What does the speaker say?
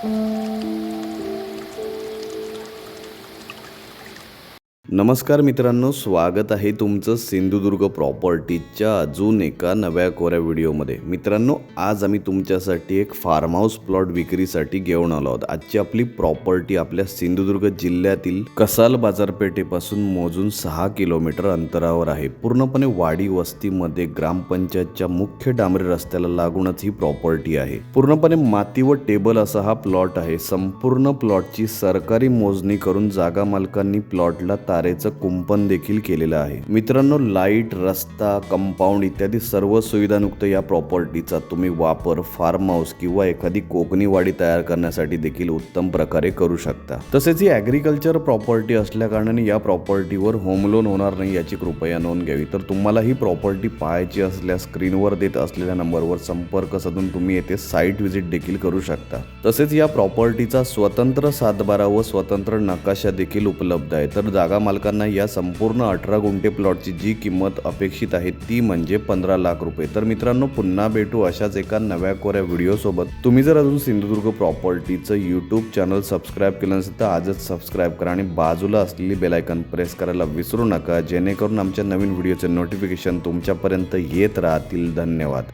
Música नमस्कार मित्रांनो स्वागत आहे तुमचं सिंधुदुर्ग प्रॉपर्टीच्या अजून एका नव्या कोऱ्या व्हिडिओमध्ये. मित्रांनो आज आम्ही तुमच्यासाठी एक फार्म हाऊस प्लॉट विक्रीसाठी घेऊन आलो आहोत. आजची आपली प्रॉपर्टी आपल्या सिंधुदुर्ग जिल्ह्यातील कसाल बाजारपेठेपासून मोजून सहा किलोमीटर अंतरावर आहे. पूर्णपणे वाडी वस्तीमध्ये ग्रामपंचायतच्या मुख्य डांबरी रस्त्याला लागूनच ही प्रॉपर्टी आहे. पूर्णपणे माती व टेबल असा हा प्लॉट आहे. संपूर्ण प्लॉटची सरकारी मोजणी करून जागा मालकांनी प्लॉटला तारेचं कुंपण देखील केलेलं आहे. मित्रांनो लाइट रस्ता कंपाऊंड इत्यादी सर्व सुविधानुक्त या प्रॉपर्टीचा तुम्ही वापर फार्म हाऊस किंवा एखादी कोकणी वाडी तयार करण्यासाठी देखील उत्तम प्रकारे करू शकता. तसेच ही ॲग्रिकल्चर प्रॉपर्टी असल्या कारणाने या प्रॉपर्टीवर होम लोन होणार नाही याची कृपया नोंद घ्यावी. तर तुम्हाला ही प्रॉपर्टी पाहायची असल्यास स्क्रीनवर देत असलेल्या नंबरवर संपर्क साधून तुम्ही येथे साईट व्हिजिट देखील करू शकता. तसेच या प्रॉपर्टीचा स्वतंत्र सातबारा व स्वतंत्र नकाशा देखील उपलब्ध आहे. तर जागा मालकांना या संपूर्ण अठरा गुंठे प्लॉटची जी किंमत अपेक्षित आहे ती म्हणजे पंधरा लाख रुपये. तर मित्रांनो पुन्हा भेटू अशाच एका नव्या कोऱ्या व्हिडिओसोबत तुम्ही जर अजून सिंधुदुर्ग प्रॉपर्टीचं यूट्यूब चॅनल सबस्क्राईब केलं नसेल तर आजच सबस्क्राईब करा आणि बाजूला असलेली बेलायकन प्रेस करायला विसरू नका. जेणेकरून आमच्या नवीन व्हिडिओचे नोटिफिकेशन तुमच्यापर्यंत येत राहतील. धन्यवाद.